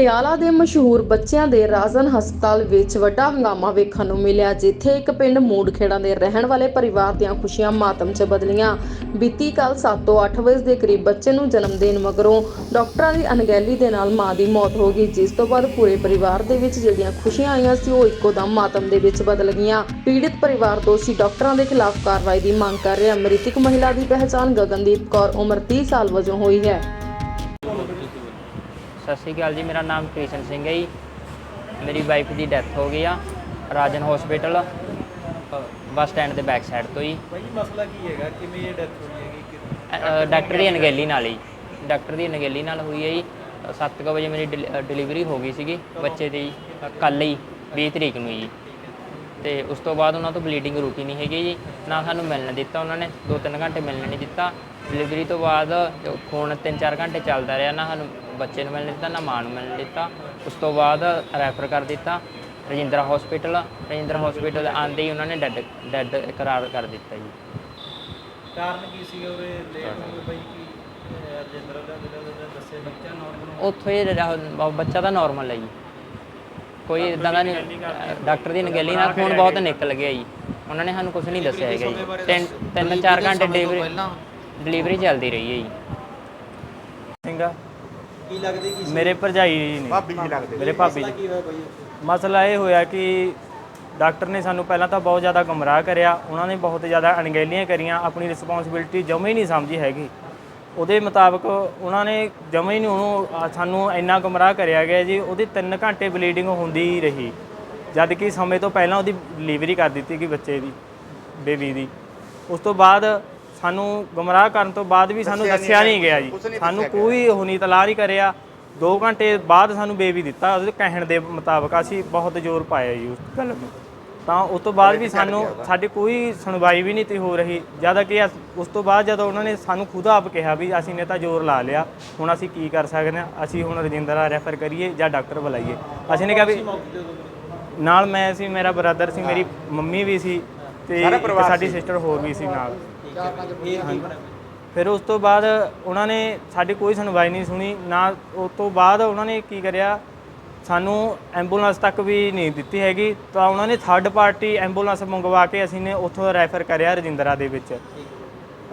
ਪਟਿਆਲਾ ਦੇ ਮਸ਼ਹੂਰ ਬੱਚਿਆਂ ਦੇ ਰਾਜਨ ਹਸਪਤਾਲ ਵਿੱਚ ਵੱਡਾ ਹੰਗਾਮਾ ਵੇਖਣ ਨੂੰ ਮਿਲਿਆ, ਜਿੱਥੇ ਇੱਕ ਪਿੰਡ ਮੂੜਖੇੜਾ ਦੇ ਰਹਿਣ ਵਾਲੇ ਪਰਿਵਾਰ ਦੀਆਂ ਖੁਸ਼ੀਆਂ ਮਾਤਮ 'ਚ ਬਦਲੀਆਂ। ਬੀਤੀ ਕੱਲ 7 ਤੋਂ 8 ਵਜੇ ਦੇ ਕਰੀਬ ਬੱਚੇ ਨੂੰ ਜਨਮ ਦੇਣ ਮਗਰੋਂ ਡਾਕਟਰਾਂ ਦੀ ਅਣਗਹਿਲੀ ਦੇ ਨਾਲ ਮਾਂ ਦੀ ਮੌਤ ਹੋ ਗਈ, ਜਿਸ ਤੋਂ ਬਾਅਦ ਪੂਰੇ ਪਰਿਵਾਰ ਦੇ ਵਿੱਚ ਜਿਹੜੀਆਂ ਖੁਸ਼ੀਆਂ ਆਈਆਂ ਸੀ, ਉਹ ਇੱਕੋ ਦਮ ਮਾਤਮ ਦੇ ਵਿੱਚ ਬਦਲ ਗਈਆਂ। ਪੀੜਿਤ ਪਰਿਵਾਰ ਦੋਸ਼ੀ ਡਾਕਟਰਾਂ ਦੇ ਖਿਲਾਫ ਕਾਰਵਾਈ ਦੀ ਮੰਗ ਕਰ ਰਿਹਾ, ਮ੍ਰਿਤਕ ਮਹਿਲਾ ਦੀ ਪਹਿਚਾਣ ਗਗਨਦੀਪ ਕੌਰ, ਉਮਰ 30 ਸਾਲ ਵਜੋਂ ਹੋਈ ਹੈ। ਸਤਿ ਸ਼੍ਰੀ ਅਕਾਲ ਜੀ ਮੇਰਾ ਨਾਮ ਕ੍ਰਿਸ਼ਨ ਸਿੰਘ ਹੈ ਜੀ। ਮੇਰੀ ਵਾਈਫ ਦੀ ਡੈਥ ਹੋ ਗਈ ਆ ਰਾਜਨ ਹਸਪੀਟਲ ਬੱਸ ਸਟੈਂਡ ਦੇ ਬੈਕ ਸਾਈਡ ਤੋਂ ਜੀ। ਭਾਈ ਮਸਲਾ ਕੀ ਹੈਗਾ? ਕਿਵੇਂ ਇਹ ਡੈਥ ਹੋਈ ਹੈਗੀ? ਡਾਕਟਰ ਦੀ ਅਣਗਹਿਲੀ ਨਾਲ ਹੀ। ਡਾਕਟਰ ਦੀ ਅਣਗਹਿਲੀ ਨਾਲ ਹੋਈ ਹੈ ਜੀ। 7:00 ਵਜੇ ਮੇਰੀ ਡਿਲੀਵਰੀ ਹੋ ਗਈ ਸੀਗੀ ਬੱਚੇ ਦੀ ਕੱਲ੍ਹ ਹੀ 20 ਤਰੀਕ ਨੂੰ ਜੀ। ਤੇ ਉਸ ਤੋਂ ਬਾਅਦ ਉਹਨਾਂ ਤੋਂ ਬਲੀਡਿੰਗ ਰੁਕੀ ਨਹੀਂ ਹੈਗੀ ਜੀ। ਨਾ ਸਾਨੂੰ ਮਿਲਣ ਦਿੱਤਾ ਉਹਨਾਂ ਨੇ 2-3 ਘੰਟੇ ਮਿਲਣ ਨਹੀਂ ਦਿੱਤਾ। ਡਿਲੀਵਰੀ ਤੋਂ ਬਾਅਦ ਜੋ ਖੂਨ 3-4 ਘੰਟੇ ਚੱਲਦਾ ਰਿਹਾ ਨਾ ਸਾਨੂੰ ਬੱਚੇ ਨੂੰ ਮਿਲਣ ਦਿੱਤਾ ਨਾ ਮਾਂ ਨੂੰ ਮਿਲਣ ਦਿੱਤਾ। ਉਸ ਤੋਂ ਬਾਅਦ ਰੈਫਰ ਕਰ ਦਿੱਤਾ। ਰਜਿੰਦਰਾ ਹਸਪੀਟਲ ਰਜਿੰਦਰਾ ਹਸਪੀਟਲ ਆਂਦੇ ਹੀ ਉਹਨਾਂ ਨੇ ਡੈਡ ਡੈਡ ਇਕਰਾਰ ਕਰ ਦਿੱਤਾ ਜੀ। ਕਾਰਨ ਕੀ ਸੀ ਉਹਦੇ? ਲੇਟ ਹੋ ਗਏ ਭਾਈ ਕੀ ਰਜਿੰਦਰ ਦਾ ਜਿਹੜਾ ਦੱਸਿਆ ਬੱਚਾ ਨਾਰਮਲ ਉੱਥੋਂ ਹੀ ਰਿਹਾ- ਬ- ਬੱਚਾ ਤਾਂ ਨਾਰਮਲ ਹੈ ਜੀ। ਕੋਈ ਇਦਾਂ ਦਾ ਨਹੀਂ ਡਾਕਟਰ ਦੀ ਨਗੇਲੀ ਨਾਲ ਖੂਨ ਬਹੁਤ ਨਿਕਲ ਗਿਆ ਜੀ। ਉਹਨਾਂ ਨੇ ਸਾਨੂੰ ਕੁਝ ਨਹੀਂ ਦੱਸਿਆ ਹੈਗਾ ਜੀ। ਤਿੰਨ ਤਿੰਨ ਚਾਰ ਘੰਟੇ ਡਿਲੀਵਰੀ ਡਿਲੀਵਰੀ ਚੱਲਦੀ ਰਹੀ ਹੈ ਜੀ। ਸਿੰਘ। ਕੀ ਲੱਗਦੀ ਕੀ ਸੀ? ਮੇਰੇ ਭਰਜਾਈ ਨੇ। ਭਾਬੀ ਜੀ ਲੱਗਦੇ। ਮੇਰੇ ਭਾਬੀ ਜੀ। ਕੀ ਹੋਇਆ ਭਾਈ ਮਸਲਾ ਇਹ ਹੋਇਆ ਕਿ ਡਾਕਟਰ ਨੇ ਸਾਨੂੰ ਪਹਿਲਾਂ ਤਾਂ ਬਹੁਤ ਜ਼ਿਆਦਾ ਗੁੰਮਰਾਹ ਕਰਿਆ। ਉਹਨਾਂ ਨੇ ਬਹੁਤ ਜ਼ਿਆਦਾ ਅਣਗਹਿਲੀਆਂ ਕਰੀਆਂ। ਆਪਣੀ ਰਿਸਪੌਂਸਿਬਿਲਟੀ ਜਮੇ ਹੀ ਨਹੀਂ ਸਮਝੀ ਹੈਗੀ। ਉਹਦੇ ਮੁਤਾਬਕ ਉਹਨਾਂ ਨੇ ਜਮੇ ਹੀ ਨਹੀਂ ਉਹਨੂੰ ਆ, ਸਾਨੂੰ ਇੰਨਾ ਗੁੰਮਰਾਹ ਕਰਿਆ ਗਿਆ ਜੀ। ਉਹਦੀ 3 ਘੰਟੇ ਬਲੀਡਿੰਗ ਹੁੰਦੀ ਹੀ ਰਹੀ। ਜਦ ਕਿ ਸਮੇਂ ਤੋਂ ਪਹਿਲਾਂ ਉਹਦੀ ਡਿਲੀਵਰੀ ਕਰ ਦਿੱਤੀ ਗਈ ਬੱਚੇ ਦੀ ਬੇਬੀ ਦੀ। ਉਸ ਤੋਂ ਬਾਅਦ ਸਾਨੂੰ ਗੁੰਮਰਾਹ ਕਰਨ ਤੋਂ ਬਾਅਦ ਵੀ ਸਾਨੂੰ ਦੱਸਿਆ ਨਹੀਂ ਗਿਆ ਜੀ। ਸਾਨੂੰ ਕੋਈ ਉਹ ਨਹੀਂ ਤਲਾਹ ਨਹੀਂ ਕਰਿਆ। 2 ਘੰਟੇ ਬਾਅਦ ਸਾਨੂੰ ਬੇਬੀ ਦਿੱਤਾ ਉਹਦੇ ਕਹਿਣ ਦੇ ਮੁਤਾਬਕ ਅਸੀਂ ਬਹੁਤ ਜ਼ੋਰ ਪਾਇਆ ਜੀ ਉਸ ਗੱਲ ਨੂੰ ਤਾਂ ਉਸ ਤੋਂ ਬਾਅਦ ਵੀ ਸਾਨੂੰ ਸਾਡੀ ਕੋਈ ਸੁਣਵਾਈ ਵੀ ਨਹੀਂ ਤੀ ਹੋ ਰਹੀ। ਜ਼ਿਆਦਾ ਕਿ ਅਸ- ਉਸ ਤੋਂ ਬਾਅਦ ਜਦੋਂ ਉਹਨਾਂ ਨੇ ਸਾਨੂੰ ਖੁਦ ਆਪ ਕਿਹਾ ਵੀ ਅਸੀਂ ਨੇ ਤਾਂ ਜ਼ੋਰ ਲਾ ਲਿਆ ਹੁਣ ਅਸੀਂ ਕੀ ਕਰ ਸਕਦੇ ਹਾਂ? ਅਸੀਂ ਹੁਣ ਰਜਿੰਦਰਾ ਰੈਫਰ ਕਰੀਏ ਜਾਂ ਡਾਕਟਰ ਬੁਲਾਈਏ। ਅਸੀਂ ਨੇ ਕਿਹਾ ਵੀ ਨਾਲ ਮੈਂ ਸੀ ਮੇਰਾ ਬ੍ਰਦਰ ਸੀ ਮੇਰੀ ਮੰਮੀ ਵੀ ਸੀ ਤੇ ਸਾਡੀ। ਸਿਸਟਰ ਹੋਰ ਵੀ ਸੀ ਨਾਲ। ਫਿਰ ਉਸ ਤੋਂ ਬਾਅਦ ਉਹਨਾਂ ਨੇ ਸਾਡੀ ਕੋਈ ਸੁਣਵਾਈ ਨਹੀਂ ਸੁਣੀ ਨਾ ਉਸ ਤੋਂ ਬਾਅਦ ਉਹਨਾਂ ਨੇ ਕੀ ਕਰਿਆ ਸਾਨੂੰ ਐਂਬੂਲੈਂਸ ਤੱਕ ਵੀ ਨਹੀਂ ਦਿੱਤੀ ਹੈਗੀ ਤਾਂ ਉਹਨਾਂ ਨੇ ਥਰਡ ਪਾਰਟੀ ਐਂਬੂਲੈਂਸ ਮੰਗਵਾ ਕੇ ਅਸੀਂ ਨੇ ਉੱਥੋਂ ਰੈਫਰ ਕਰਿਆ ਰਜਿੰਦਰਾ ਦੇ ਵਿੱਚ।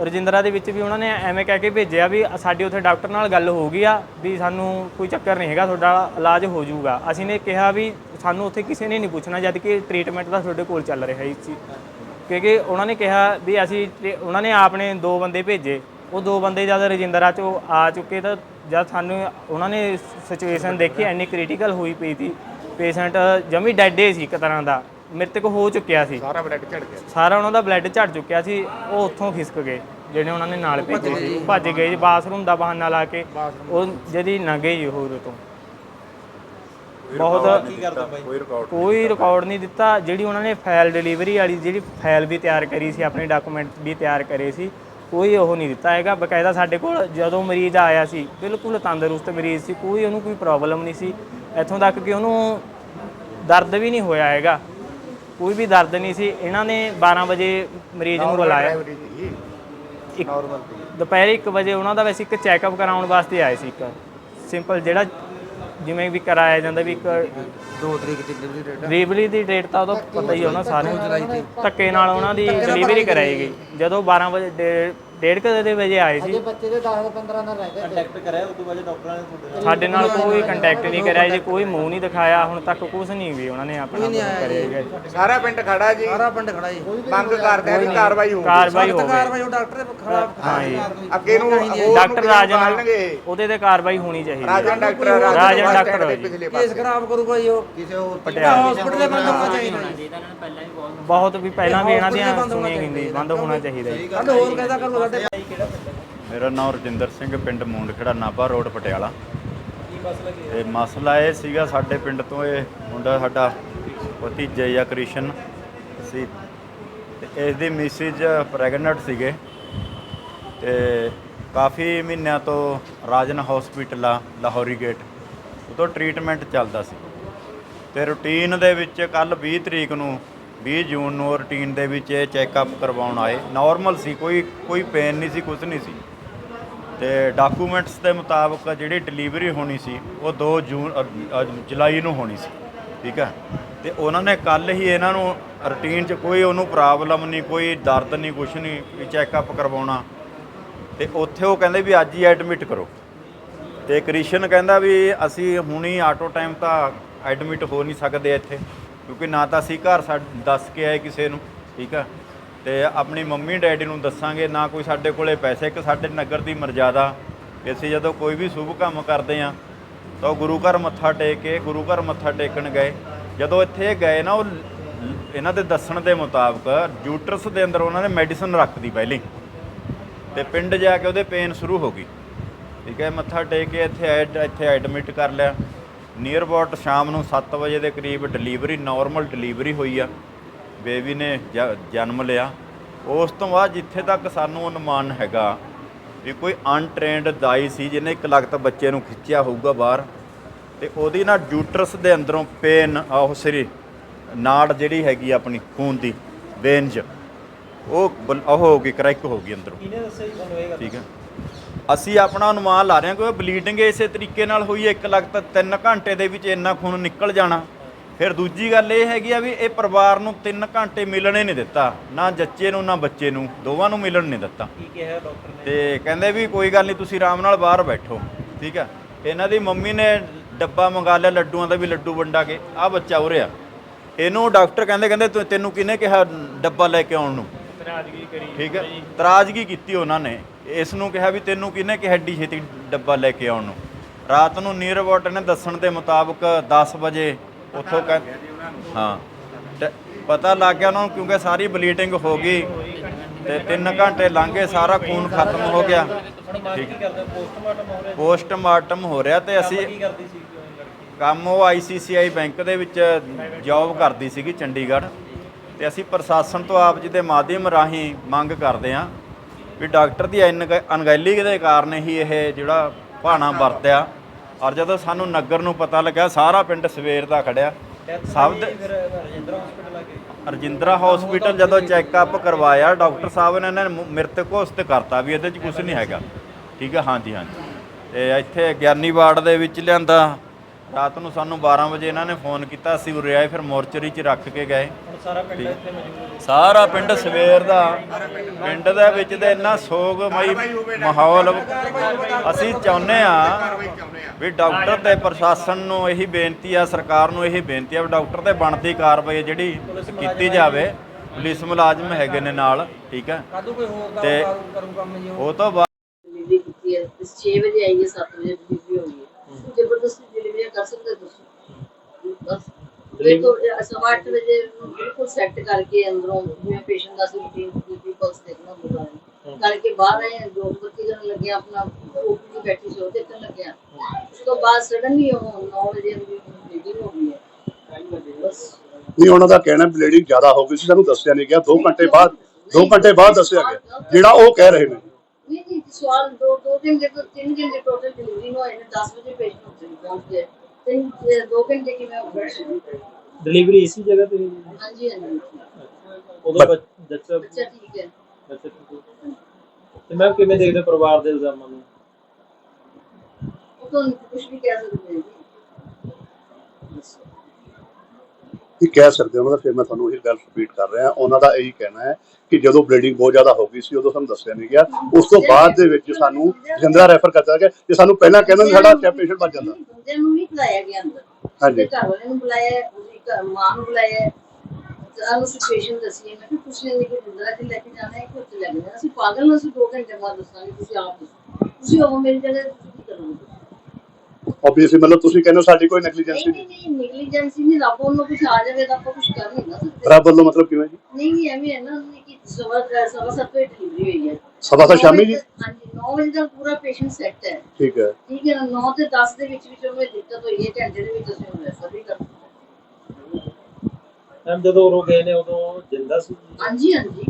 ਰਜਿੰਦਰਾ ਦੇ ਵਿੱਚ ਵੀ ਉਹਨਾਂ ਨੇ ਐਵੇਂ ਕਹਿ ਕੇ ਭੇਜਿਆ ਵੀ ਸਾਡੀ ਉੱਥੇ ਡਾਕਟਰ ਨਾਲ ਗੱਲ ਹੋ ਗਈ ਆ ਵੀ ਸਾਨੂੰ ਕੋਈ ਚੱਕਰ ਨਹੀਂ ਹੈਗਾ ਤੁਹਾਡਾ ਇਲਾਜ ਹੋ ਜਾਊਗਾ। ਅਸੀਂ ਨੇ ਕਿਹਾ ਵੀ ਸਾਨੂੰ ਉੱਥੇ ਕਿਸੇ ਨੇ ਨਹੀਂ ਪੁੱਛਣਾ ਜਦ ਕਿ ਟ੍ਰੀਟਮੈਂਟ ਤਾਂ ਤੁਹਾਡੇ ਕੋਲ ਚੱਲ ਰਿਹਾ ਇਸ ਚੀਜ਼ ਕਿਉਂਕਿ ਉਹਨਾਂ ਨੇ ਕਿਹਾ ਵੀ ਅਸੀਂ ਉਹਨਾਂ ਨੇ ਆਪਣੇ ਦੋ ਬੰਦੇ ਭੇਜੇ। ਉਹ ਦੋ ਬੰਦੇ ਜਦ ਰਜਿੰਦਰਾ ਚੋਂ ਆ ਚੁੱਕੇ ਤਾਂ ਜਦ ਸਾਨੂੰ ਉਹਨਾਂ ਨੇ ਸਿਚੁਏਸ਼ਨ ਦੇਖੀ ਇੰਨੀ ਕ੍ਰਿਟੀਕਲ ਹੋਈ ਪਈ ਸੀ। ਪੇਸ਼ੈਂਟ ਜਮੀ ਡੈਡ ਸੀ ਇੱਕ ਤਰ੍ਹਾਂ ਦਾ। ਮ੍ਰਿਤਕ ਹੋ ਚੁੱਕਿਆ ਸੀ। ਸਾਰਾ ਬਲੱਡ ਝੜ ਗਿਆ। ਸਾਰਾ ਉਹਨਾਂ ਦਾ ਬਲੱਡ ਝੜ ਚੁੱਕਿਆ ਸੀ। ਉਹ ਉੱਥੋਂ ਖਿਸਕ ਗਏ ਜਿਹੜੇ ਉਹਨਾਂ ਨੇ ਨਾਲ ਭੇਜੇ ਸੀ ਭੱਜ ਗਏ ਜੀ ਬਾਥਰੂਮ ਦਾ ਬਹਾਨਾ ਲਾ ਕੇ। ਉਹ ਜਿਹਦੀ ਨਾ ਗਏ ਜੀ ਹੋਰ ਤੋਂ। ਬਹੁਤ ਕੀ ਕਰਦਾ ਭਾਈ ਕੋਈ ਰਿਕਾਰਡ ਕੋਈ ਰਿਕਾਰਡ ਨਹੀਂ ਦਿੱਤਾ। ਜਿਹੜੀ ਉਹਨਾਂ ਨੇ ਫਾਈਲ ਡਿਲੀਵਰੀ ਵਾਲੀ ਜਿਹੜੀ ਫਾਈਲ ਵੀ ਤਿਆਰ ਕਰੀ ਸੀ ਆਪਣੇ ਡਾਕੂਮੈਂਟ ਵੀ ਤਿਆਰ ਕਰੇ ਸੀ ਕੋਈ ਉਹ ਨਹੀਂ ਦਿੱਤਾ ਹੈਗਾ। ਬਕਾਇਦਾ ਸਾਡੇ ਕੋਲ ਜਦੋਂ ਮਰੀਜ਼ ਆਇਆ ਸੀ ਬਿਲਕੁਲ ਤੰਦਰੁਸਤ ਮਰੀਜ਼ ਸੀ ਕੋਈ ਉਹਨੂੰ ਕੋਈ ਪ੍ਰੋਬਲਮ ਨਹੀਂ ਸੀ। ਇੱਥੋਂ ਤੱਕ ਕਿ ਉਹਨੂੰ ਦਰਦ ਵੀ ਨਹੀਂ ਹੋਇਆ ਹੈਗਾ। ਕੋਈ ਵੀ ਦਰਦ ਨਹੀਂ ਸੀ। ਇਹਨਾਂ ਨੇ 12 ਵਜੇ ਮਰੀਜ਼ ਨੂੰ ਬੁਲਾਇਆ। ਦੁਪਹਿਰੇ 1 ਵਜੇ ਉਹਨਾਂ ਦਾ ਵੈਸੇ ਇੱਕ ਚੈੱਕਅਪ ਕਰਾਉਣ ਵਾਸਤੇ ਆਏ ਸੀ ਇੱਕ। ਸਿੰਪਲ ਜਿਹੜਾ ਜਿਵੇਂ ਵੀ ਕਰਾਇਆ ਜਾਂਦਾ ਵੀ ਇੱਕ 2 ਤਰੀਕ ਦੀ ਡਿਲੀਵਰੀ ਡੇਟ ਡਿਲੀਵਰੀ ਦੀ ਡੇਟ ਤਾਂ ਉਹਦਾ ਪਤਾ ਹੀ ਹੋਣਾ ਸਾਰਿਆਂ ਨੂੰ। ਧੱਕੇ ਨਾਲ ਉਹਨਾਂ ਦੀ ਡਿਲੀਵਰੀ ਕਰਾਈ ਗਈ। ਜਦੋਂ 12 ਵਜੇ ਡੇਢ ਕੁ ਦੇ ਵਜੇ ਆਏ ਸੀ। ਬੱਚੇ ਦੇ 10 15 ਦਿਨ ਰਹਿ ਗਏ। ਕੰਟੈਕਟ ਕਰਿਆ ਉਸ ਤੋਂ ਬਾਅਦ ਡਾਕਟਰਾਂ ਨੇ ਤੁਹਾਡੇ ਨਾਲ? ਸਾਡੇ ਨਾਲ ਕੋਈ ਕੰਟੈਕਟ ਨਹੀਂ ਕਰਿਆ ਜੀ ਕੋਈ ਮੂੰਹ ਨਹੀਂ ਦਿਖਾਇਆ ਹੁਣ ਤੱਕ ਕੁਝ ਨਹੀਂ ਵੀ ਉਹਨਾਂ ਨੇ ਆਪਣਾ ਕਰਿਆ। ਸਾਰਾ ਪਿੰਡ ਖੜਾ ਜੀ। ਸਾਰਾ ਪਿੰਡ ਖੜਾ ਜੀ। ਮੰਗ ਕਰਦੇ ਆ ਵੀ ਕਾਰਵਾਈ ਹੋਊਗੀ ਕਾਰਵਾਈ ਹੋ ਗਈ। ਕਾਰਵਾਈ ਡਾਕਟਰ ਦੇ ਖਿਲਾਫ ਹਾਂ ਜੀ। ਅੱਗੇ ਨੂੰ ਡਾਕਟਰ ਰਾਜਨ। ਉਹਦੇ ਤੇ ਕਾਰਵਾਈ ਹੋਣੀ ਚਾਹੀਦੀ Rajan doctor Rajan doctor case ਖਰਾਬ ਕਰੂਗਾ ਜੀ ਉਹ। ਕਿਸੇ ਹੋਰ ਪਟਿਆਲਾ। ਹਸਪੀਟਲ ਦੇ ਬੰਦ ਹੋਣਾ ਚਾਹੀਦਾ ਜੀ। ਬਹੁਤ ਵੀ ਪਹਿਲਾਂ ਵੀ ਇਹਨਾਂ ਦੀਆਂ ਸੁਣੀਆਂ ਗਈਆਂ ਬੰਦ ਹੋਣਾ ਚਾਹੀਦਾ ਜੀ। ਹੋਰ ਕਹਿੰਦਾ ਮੇਰਾ ਨਾਮ ਰਜਿੰਦਰ ਸਿੰਘ ਪਿੰਡ ਮੂੰਡਖੇੜਾ ਨਾਭਾ ਰੋਡ ਪਟਿਆਲਾ। ਕੀ ਮਸਲਾ ਕੀ ਤੇ ਮਸਲਾ ਇਹ ਸੀਗਾ ਸਾਡੇ ਪਿੰਡ ਤੋਂ ਇਹ ਮੁੰਡਾ ਸਾਡਾ ਭਤੀਜਾ ਜਾਂ ਕ੍ਰਿਸ਼ਨ। ਸੀ ਤੇ ਇਸ ਦੀ ਮਿਸਿਜ ਪ੍ਰੈਗਨੈਂਟ ਸੀਗੇ। ਤੇ ਕਾਫੀ ਮਹੀਨਿਆਂ ਤੋਂ ਰਾਜਨ ਹਸਪੀਟਲ ਆ ਲਾਹੌਰੀ ਗੇਟ ਉਦੋਂ ਟ੍ਰੀਟਮੈਂਟ ਚੱਲਦਾ ਸੀ। ਤੇ ਰੂਟੀਨ ਦੇ ਵਿੱਚ ਕੱਲ 20 ਤਰੀਕ ਨੂੰ 20 ਜੂਨ ਨੂੰ ਰੂਟੀਨ ਦੇ ਵਿੱਚ ਇਹ ਚੈੱਕਅਪ ਕਰਵਾਉਣ ਆਏ। ਨਾਰਮਲ ਸੀ ਕੋਈ ਕੋਈ ਪੇਨ ਨਹੀਂ ਸੀ ਕੁਝ ਨਹੀਂ ਸੀ। ਤੇ ਡਾਕੂਮੈਂਟਸ ਦੇ ਮੁਤਾਬਕ ਜਿਹੜੀ ਡਿਲੀਵਰੀ ਹੋਣੀ ਸੀ ਉਹ 2 ਜੂਨ ਅ, ਅ, ਜੁਲਾਈ ਨੂੰ ਹੋਣੀ ਸੀ ਠੀਕ ਹੈ ਤੇ ਉਹਨਾਂ ਨੇ ਕੱਲ ਹੀ ਇਹਨਾਂ ਨੂੰ ਰੂਟੀਨ 'ਚ ਕੋਈ ਉਹਨੂੰ ਪ੍ਰੋਬਲਮ ਨਹੀਂ ਕੋਈ ਦਰਦ ਨਹੀਂ ਕੁਛ ਨਹੀਂ ਵੀ ਚੈੱਕਅਪ ਕਰਵਾਉਣਾ। ਤੇ ਉੱਥੇ ਉਹ ਕਹਿੰਦੇ ਵੀ ਅੱਜ ਹੀ ਐਡਮਿਟ ਕਰੋ। ਤੇ ਕ੍ਰਿਸ਼ਨ ਕਹਿੰਦਾ ਵੀ ਅਸੀਂ ਹੁਣੀ ਆਟੋ ਟਾਈਮ ਤਾਂ ਐਡਮਿਟ ਹੋ ਨਹੀਂ ਸਕਦੇ ਇੱਥੇ। ਕਿਉਂਕਿ ਨਾ ਤਾਂ ਅਸੀਂ ਘਰ ਸਾ, ਦੱਸ ਕੇ ਆਏ ਕਿਸੇ ਨੂੰ, ਠੀਕ ਆ? ਤੇ ਆਪਣੀ ਮੰਮੀ ਡੈਡੀ ਨੂੰ ਦੱਸਾਂਗੇ, ਨਾ ਕੋਈ ਸਾਡੇ ਕੋਲੇ ਪੈਸੇ ਕਿ ਸਾਡੇ ਨਗਰ ਦੀ ਮਰਜ਼ਾਦਾ। ਅਸੀਂ ਜਦੋਂ ਕੋਈ ਵੀ ਸ਼ੁਭ ਕੰਮ ਕਰਦੇ ਆ, ਤਾਂ ਉਹ ਗੁਰੂ ਘਰ ਮੱਥਾ ਟੇਕ ਕੇ, ਗੁਰੂ ਘਰ ਮੱਥਾ ਟੇਕਣ ਗਏ। ਜਦੋਂ ਇੱਥੇ ਗਏ ਨਾ, ਉਹ ਇਹਨਾਂ ਦੇ ਦੱਸਣ ਦੇ ਮੁਤਾਬਕ ਜੂਟਰਸ ਦੇ ਅੰਦਰ ਉਹਨਾਂ ਨੇ ਮੈਡੀਸਨ ਰੱਖਦੀ ਪਹਿਲੀ। ਤੇ ਪਿੰਡ ਜਾ ਕੇ ਉਹਦੇ ਪੇਨ ਸ਼ੁਰੂ ਹੋ ਗਈ। ਠੀਕ ਹੈ, ਮੱਥਾ ਟੇਕ ਕੇ ਇੱਥੇ ਐਡ, ਇੱਥੇ ਐਡਮਿਟ ਕਰ ਲਿਆ। ਨੀਅਰ ਅਬਾਊਟ ਸ਼ਾਮ ਨੂੰ 7 ਵਜੇ ਦੇ ਕਰੀਬ ਡਿਲੀਵਰੀ ਨਾਰਮਲ ਡਿਲੀਵਰੀ ਹੋਈ ਆ। ਬੇਬੀ ਨੇ ਜਨਮ ਲਿਆ। ਉਸ ਤੋਂ ਬਾਅਦ ਜਿੱਥੇ ਤੱਕ ਸਾਨੂੰ ਅਨੁਮਾਨ ਹੈਗਾ ਵੀ ਕੋਈ ਅਨਟ੍ਰੇਨਡ ਦਾਈ ਸੀ ਜਿਹਨੇ ਇੱਕ ਲਗਤ ਬੱਚੇ ਨੂੰ ਖਿੱਚਿਆ ਹੋਊਗਾ ਬਾਹਰ ਤੇ ਉਹਦੀ ਨਾ ਜੂਟਰਸ ਦੇ ਅੰਦਰੋਂ ਪੇਨ ਉਹ ਸਰੀ ਨਾੜ ਜਿਹੜੀ ਹੈਗੀ ਆਪਣੀ ਖੂਨ ਦੀ ਵੇਨਜ ਉਹ ਉਹ ਹੋ ਗਈ ਕਰੈਕ ਹੋ ਗਈ ਅੰਦਰੋਂ। ਠੀਕ ਹੈ ਅਸੀਂ ਆਪਣਾ ਅਨੁਮਾਨ ਲਾ ਰਹੇ ਹਾਂ ਕਿ ਬਲੀਡਿੰਗ ਇਸੇ ਤਰੀਕੇ ਨਾਲ ਹੋਈ ਹੈ ਇੱਕ ਲਗਤ 3 ਘੰਟੇ ਦੇ ਵਿੱਚ ਇੰਨਾ ਖੂਨ ਨਿਕਲ ਜਾਣਾ। ਫਿਰ ਦੂਜੀ ਗੱਲ ਇਹ ਹੈਗੀ ਆ ਵੀ ਇਹ ਪਰਿਵਾਰ ਨੂੰ 3 ਘੰਟੇ ਮਿਲਣੇ ਨਹੀਂ ਦਿੱਤਾ ਨਾ ਜੱਚੇ ਨੂੰ ਨਾ ਬੱਚੇ ਨੂੰ ਦੋਵਾਂ ਨੂੰ ਮਿਲਣ ਨਹੀਂ ਦਿੱਤਾ। ਕੀ ਕਿਹਾ ਡਾਕਟਰ ਨੇ? ਤੇ ਕਹਿੰਦੇ ਵੀ ਕੋਈ ਗੱਲ ਨਹੀਂ ਤੁਸੀਂ ਆਰਾਮ ਨਾਲ ਬਾਹਰ ਬੈਠੋ ਠੀਕ ਹੈ ਇਹਨਾਂ ਦੀ ਮੰਮੀ ਨੇ ਡੱਬਾ ਮੰਗਾ ਲਿਆ ਲੱਡੂਆਂ ਦਾ ਵੀ ਲੱਡੂ ਵੰਡਾ ਕੇ ਆ ਬੱਚਾ ਉਰਿਆ ਇਹਨੂੰ ਡਾਕਟਰ ਕਹਿੰਦੇ ਕਹਿੰਦੇ ਤੂੰ- ਤੈਨੂੰ ਕਿਹਨੇ ਕਿਹਾ ਡੱਬਾ ਲੈ ਕੇ ਆਉਣ ਨੂੰ? ਠੀਕ ਹੈ ਤਰਾਜ਼ਗੀ ਕੀਤੀ ਉਹਨਾਂ ਨੇ। ਇਸ ਨੂੰ ਕਿਹਾ ਵੀ ਤੈਨੂੰ ਕਿਹਨੇ ਕਿ ਹੱਡੀ ਛੇਤੀ ਡੱਬਾ ਲੈ ਕੇ ਆਉਣ ਨੂੰ? ਰਾਤ ਨੂੰ ਨੀਅਰ ਅਬਾਊਟ ਨੇ ਦੱਸਣ ਦੇ ਮੁਤਾਬਕ 10 ਵਜੇ ਉੱਥੋਂ ਕਹਿ ਹਾਂ। ਤੇ ਪਤਾ ਲੱਗ ਗਿਆ ਉਹਨਾਂ ਨੂੰ ਕਿਉਂਕਿ ਸਾਰੀ ਬਲੀਡਿੰਗ ਹੋ ਗਈ ਤੇ 3 ਘੰਟੇ ਲੰਘ ਗਏ ਸਾਰਾ ਖੂਨ ਖਤਮ ਹੋ ਗਿਆ। ਠੀਕ। ਪੋਸਟਮਾਰਟਮ ਹੋ ਰਿਹਾ ਪੋਸਟਮਾਰਟਮ ਤੇ ਅਸੀਂ ਅਸੀਂ ਕੀ ਕਰਦੀ ਸੀ ਕੋਈ ਲੜਕੀ ਕੰਮ ਉਹ ਆਈਸੀਸੀਆਈ ਬੈਂਕ ਦੇ ਵਿੱਚ ਜੌਬ ਕਰਦੀ ਸੀਗੀ ਚੰਡੀਗੜ੍ਹ। ਤੇ ਅਸੀਂ ਪ੍ਰਸ਼ਾਸਨ ਤੋਂ ਆਪ ਜੀ ਦੇ ਮਾਧਿਅਮ ਰਾਹੀਂ ਮੰਗ ਕਰਦੇ ਹਾਂ ਵੀ ਡਾਕਟਰ ਦੀ ਅਨਗ- ਅਣਗਹਿਲੀ ਦੇ ਕਾਰਨ ਹੀ ਇਹ ਜਿਹੜਾ ਭਾਣਾ ਵਰਤਿਆ। ਔਰ ਜਦੋਂ ਸਾਨੂੰ ਨਗਰ ਨੂੰ ਪਤਾ ਲੱਗਾ ਸਾਰਾ ਪਿੰਡ ਸਵੇਰ ਦਾ ਖੜਿਆ। ਸਭ ਦੇ ਫਿਰ ਰਜਿੰਦਰਾ ਹਸਪੀਟਲ ਆ ਕੇ ਰਜਿੰਦਰਾ ਹਸਪੀਟਲ ਜਦੋਂ ਚੈੱਕਅਪ ਕਰਵਾਇਆ ਡਾਕਟਰ ਸਾਹਿਬ ਨੇ ਇਹਨਾਂ ਨੇ ਮੁ- ਮ੍ਰਿਤਕ ਘੋਸ਼ਿਤ ਕਰਤਾ ਵੀ ਇਹਦੇ 'ਚ ਕੁਝ ਨਹੀਂ ਹੈਗਾ। ਠੀਕ ਹੈ ਹਾਂਜੀ ਹਾਂਜੀ। ਤੇ ਇੱਥੇ ਗਿਆਨੀ ਵਾਰਡ ਦੇ ਵਿੱਚ ਲਿਆਂਦਾ। ਰਾਤ ਨੂੰ ਸਾਨੂੰ 12 ਵਜੇ ਇਹਨਾਂ ਨੇ ਫੋਨ ਕੀਤਾ ਅਸੀਂ ਉਰੇ ਆਏ ਫਿਰ ਮੋਰਚਰੀ 'ਚ ਰੱਖ ਕੇ ਗਏ। ਸਾਰਾ ਪਿੰਡ ਸਵੇਰ ਦਾ। ਪਿੰਡ ਦੇ ਵਿੱਚ ਤੇ ਇੰਨਾ ਸੋਗਮਈ ਮਾਹੌਲ ਅਸੀਂ ਚਾਹੁੰਦੇ ਆ ਵੀ ਡਾਕਟਰ ਤੇ ਪ੍ਰਸ਼ਾਸਨ ਨੂੰ ਇਹੀ ਬੇਨਤੀ ਆ ਸਰਕਾਰ ਨੂੰ ਇਹੀ ਬੇਨਤੀ ਆ ਵੀ ਡਾਕਟਰ ਤੇ ਬਣਦੀ ਕਾਰਵਾਈ ਜਿਹੜੀ ਕੀਤੀ ਜਾਵੇ। ਪੁਲਿਸ ਮੁਲਾਜ਼ਮ ਹੈਗੇ ਨੇ ਨਾਲ ਠੀਕ ਹੈ। ਤੇ ਉਹ ਤੋਂ ਬਾਅਦ ਡਿਲੀਵਰੀ ਕੀਤੀ ਹੈ। 6 ਵਜੇ ਆਈ 7 ਵਜੇ ਡਿਲੀਵਰੀ ਹੋਈ ਹੈ। ਜ਼ਬਰਦਸਤੀ ਡਿਲੀਵਰੀ ਕਰ ਸਕਦੇ ਤੁਸੀਂ। ਸਵੇਰ ਤੋਂ ਅ, ਸਵਾ ਅੱਠ ਵਜੇ ਨੂੰ ਬਿਲਕੁਲ ਸੈੱਟ ਕਰਕੇ ਅੰਦਰੋਂ ਜਿਵੇਂ ਪੇਸ਼ੈਂਟ ਦਾ ਅਸੀਂ ਰੂਟੀਨ ਬੀਪੀ ਪਲਸ ਦੇਖਣਾ ਹੁੰਦਾ ਹੈ। ਕਰਕੇ ਬਾਹਰ ਆਏ ਜੋ ਬੱਤੀ ਜਣ ਲੱਗਿਆ ਆਪਣਾ ਓਪੀ ਬੈਠੀ ਸੀ ਉਹ ਦੇਖਣ ਲੱਗਿਆ ਉਸ ਤੋਂ ਬਾਅਦ ਸਡਨਲੀ ਉਹ 9 ਵਜੇ ਦੀ ਮੀਟਿੰਗ ਹੋ ਗਈ ਹੈ। ਬਸ। ਨਹੀਂ ਉਹਨਾਂ ਦਾ ਕਹਿਣਾ ਬਲੀਡਿੰਗ ਜ਼ਿਆਦਾ ਹੋ ਗਈ ਸੀ ਸਾਨੂੰ ਦੱਸਿਆ ਨਹੀਂ ਗਿਆ। 2 ਘੰਟੇ ਬਾਅਦ 2 ਘੰਟੇ ਬਾਅਦ ਦੱਸਿਆ ਗਿਆ ਜਿਹੜਾ ਉਹ ਕਹਿ ਰਹੇ ਨੇ। ਨਹੀਂ ਨਹੀਂ ਸਵਾਲ ਦੋ ਦੋ ਦਿਨ ਦੇ ਤੋਂ ਤਿੰਨ ਦਿਨ ਦੇ ਟੋਟਲ ਡਿਲੀਵਰੀ ਨੂੰ ਹੋਏ ਨੇ 10 ਵਜੇ ਪੇਸ਼ੈਂਟ ਉੱਥੇ ਪਹੁੰਚ ਗਏ ਤਿੰਨ ਇਹ ਦੋ ਘੰਟੇ ਕਿਵੇਂ ਹੋ ਗਏ ਡਿਲੀਵਰੀ ਇਸੀ ਜਗ੍ਹਾ ਤੇ ਹੋਈ ਹੈ? ਹਾਂਜੀ ਹਾਂਜੀ। ਉਦੋਂ ਬੱਚ- ਬੱਚਾ ਬੱਚਾ ਠੀਕ ਹੈ। ਬੱਚਾ ਠੀਕ ਹੈ। ਤੇ ਮੈਂ ਕਿਵੇਂ ਦੇਖਦੇ ਪਰਿਵਾਰ ਦੇ ਇਲਜ਼ਾਮਾਂ ਨੂੰ? ਉਹ ਤਾਂ ਕੁਝ ਵੀ ਕਹਿ ਸਕਦੇ ਹਾਂ ਜੀ। ਇਹ ਕਹਿ ਸਕਦੇ ਹੋ? ਉਹਨਾਂ ਦਾ ਫਿਰ ਮੈਂ ਤੁਹਾਨੂੰ ਇਹ ਗੱਲ ਰਿਪੀਟ ਕਰ ਰਿਹਾ। ਉਹਨਾਂ ਦਾ ਇਹੀ ਕਹਿਣਾ ਹੈ ਕਿ ਜਦੋਂ ਬਲੀਡਿੰਗ ਬਹੁਤ ਜ਼ਿਆਦਾ ਹੋ ਗਈ ਸੀ ਉਦੋਂ ਸਾਨੂੰ ਦੱਸਿਆ ਨਹੀਂ ਗਿਆ। ਉਸ ਤੋਂ ਬਾਅਦ ਦੇ ਵਿੱਚ ਸਾਨੂੰ ਜਿੰਦਰਾ ਰੈਫਰ ਕਰਤਾ ਗਿਆ ਜੇ ਸਾਨੂੰ ਪਹਿਲਾਂ ਕਹਿੰਦੇ ਸਾਡਾ ਪੇਸ਼ੈਂਟ ਬਚ ਜਾਂਦਾ। ਬੰਦਿਆਂ ਨੂੰ ਨਹੀਂ ਬੁਲਾਇਆ ਗਿਆ ਅੰਦਰ। ਹਾਂਜੀ। ਘਰ ਵਾਲੇ ਨੂੰ ਬੁਲਾਇਆ ਉਹਦੀ ਘਰ ਮਾਂ ਨੂੰ ਬੁਲਾਇਆ। ਹੈ। ਸਾਨੂੰ ਸਿਚੁਏਸ਼ਨ ਦੱਸੀ ਹੈ। ਮੈਂ ਕਿ ਤੁਸੀਂ ਇਹਨੇ ਕਿ ਜਿੰਦਰਾ ਚ ਲੈ ਕੇ ਜਾਣਾ ਹੈ ਕਿ ਉੱਥੇ ਲੈ ਕੇ ਜਾਣਾ ਅਸੀਂ ਪਾਗਲ ਹਾਂ ਅਸੀਂ ਦੋ ਘੰਟੇ ਬਾਅਦ ਦੱਸਾਂਗੇ ਤੁਸੀਂ ਆਪ ਦੱਸੋ। ਤੁਸੀਂ ਉਹ ਮੇਰੀ ਜਗ੍ਹਾ ਤੁਸੀਂ ਕੀ ਕਰੋਗੇ? ਆਬਵੀਅਸਲੀ ਮਤਲਬ ਤੁਸੀਂ ਕਹਿੰਦੇ ਹੋ ਸਾਡੀ ਕੋਈ ਨੈਗਲੀਜੈਂਸੀ ਨਹੀਂ ਨਹੀਂ ਨਹੀਂ ਨੈਗਲੀਜੈਂਸੀ ਨਹੀਂ। ਰੱਬ ਉਹਨੂੰ ਕੁਝ ਆ ਜਾਵੇ ਤਾਂ ਆਪਾਂ ਕੁਝ ਕਰ ਨਹੀਂ ਨਾ ਸਕਦੇ। ਰੱਬ ਵੱਲੋਂ ਮਤਲਬ ਕਿਵੇਂ ਜੀ? ਨਹੀਂ ਨਹੀਂ ਐਵੇਂ ਹੈ ਨਾ ਕਿ ਸਵਾ ਸਵਾ ਸੱਤ ਵਜੇ ਡਿਲੀਵਰੀ ਹੋਈ ਹੈ। ਸਵਾ ਸੱਤ ਸ਼ਾਮੀ ਜੀ? ਹਾਂਜੀ 9 ਵਜੇ ਤੱਕ ਪੂਰਾ ਪੇਸ਼ੈਂਟ ਸੈੱਟ ਹੈ। ਠੀਕ ਹੈ। ਠੀਕ ਹੈ ਨਾ 9 ਤੇ 10 ਦੇ ਵਿੱਚ ਵਿੱਚ ਉਹਨੂੰ ਇਹ ਦਿੱਕਤ ਹੋਈ ਹੈ ਘੰਟੇ ਦੇ ਵਿੱਚ ਅਸੀਂ ਉਹਨੂੰ ਰੈਫਰ ਵੀ ਕਰ ਮੈਮ ਜਦੋਂ ਉਹ ਗਏ ਨੇ ਉਦੋਂ ਜਿੰਦਾ ਸੀ? ਹਾਂਜੀ ਹਾਂਜੀ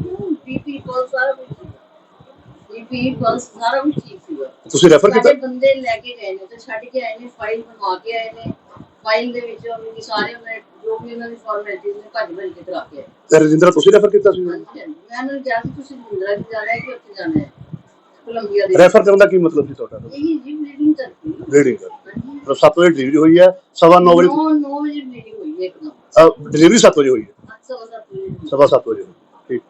ਬੀਪੀ ਪਲਸ ਸਾਰਾ ਕੁਝ ਬੀਪੀ ਪਲਸ ਸਾਰਾ ਕੁਝ ਠੀਕ ਸੀਗਾ। ਤੁਸੀਂ ਰੈਫਰ ਕੀਤਾ? ਸਾਡੇ ਬੰਦੇ ਲੈ ਕੇ ਗਏ ਨੇ ਤੇ ਛੱਡ ਕੇ ਆਏ ਨੇ ਫਾਈਲ ਬਣਵਾ ਕੇ ਆਏ ਨੇ। ਫਾਈਲ ਦੇ ਵਿੱਚ ਉਹਨਾਂ ਦੀ ਸਾਰੇ ਉਹਨਾਂ ਜੋ ਵੀ ਉਹਨਾਂ ਦੀ ਫਾਰਮੈਲਿਟੀਜ਼ ਨੇ ਭੱਜ ਭੱਜ ਕੇ ਕਰਾ ਕੇ ਆਏ ਤੇ ਰਜਿੰਦਰਾ ਤੁਸੀਂ ਰੈਫਰ ਕੀਤਾ ਸੀ ਹਾਂਜੀ ਹਾਂਜੀ ਮੈਂ ਉਹਨਾਂ ਨੂੰ ਕਿਹਾ ਸੀ ਤੁਸੀਂ ਜਿੰਦਰਾ ਚ ਜਾਣਾ ਹੈ ਕਿ ਉੱਥੇ ਜਾਣਾ ਹੈ ਕੋਲੰਬੀਆ ਦੇ ਰੈਫਰ ਕਰਨ ਦਾ ਕੀ ਮਤਲਬ ਸੀ ਤੁਹਾਡਾ ਇਹੀ ਜੀ ਬਲੀਡਿੰਗ ਕਰਦੀ ਬਲੀਡਿੰਗ ਮਤਲਬ 7 ਵਜੇ ਡਿਲੀਵਰੀ ਹੋਈ ਹੈ ਸਵਾ 9 ਵਜੇ 9 9 ਵਜੇ ਬਲੀਡਿੰਗ ਹੋਈ ਹੈ ਇੱਕਦਮ ਡਿਲੀਵਰੀ 7 ਵਜੇ ਹੋਈ ਹੈ ਅੱਛਾ ਸਵਾ ਸੱਤ ਵਜੇ ਸਵਾ 7 ਵਜੇ ਠੀਕ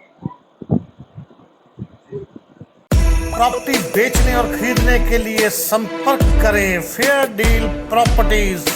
प्रॉपर्टी बेचने और खरीदने के लिए संपर्क करें फेयर डील प्रॉपर्टीज